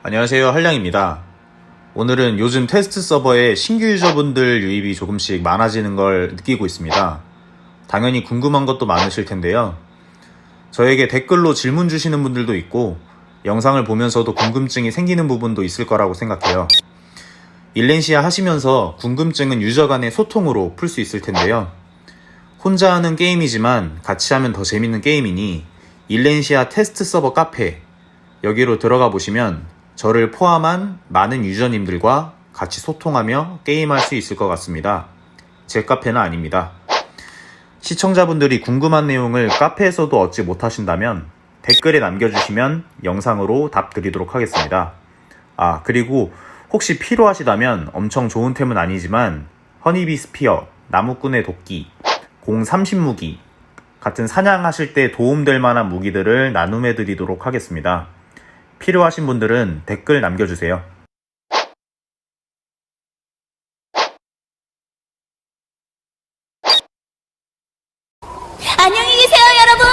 안녕하세요. 한량입니다. 오늘은 요즘 테스트 서버에 신규 유저분들 유입이 조금씩 많아지는 걸 느끼고 있습니다. 당연히 궁금한 것도 많으실 텐데요. 저에게 댓글로 질문 주시는 분들도 있고, 영상을 보면서도 궁금증이 생기는 부분도 있을 거라고 생각해요. 일렌시아 하시면서 궁금증은 유저 간의 소통으로 풀 수 있을 텐데요. 혼자 하는 게임이지만 같이 하면 더 재밌는 게임이니 일렌시아 테스트 서버 카페 여기로 들어가 보시면 저를 포함한 많은 유저님들과 같이 소통하며 게임할 수 있을 것 같습니다. 제 카페는 아닙니다. 시청자분들이 궁금한 내용을 카페에서도 얻지 못하신다면 댓글에 남겨주시면 영상으로 답 드리도록 하겠습니다. 아, 그리고 혹시 필요하시다면 엄청 좋은 템은 아니지만 허니비 스피어, 나무꾼의 도끼, 공 30무기 같은 사냥하실 때 도움될 만한 무기들을 나눔해 드리도록 하겠습니다. 필요하신 분들은 댓글 남겨주세요. 안녕히 계세요, 여러분!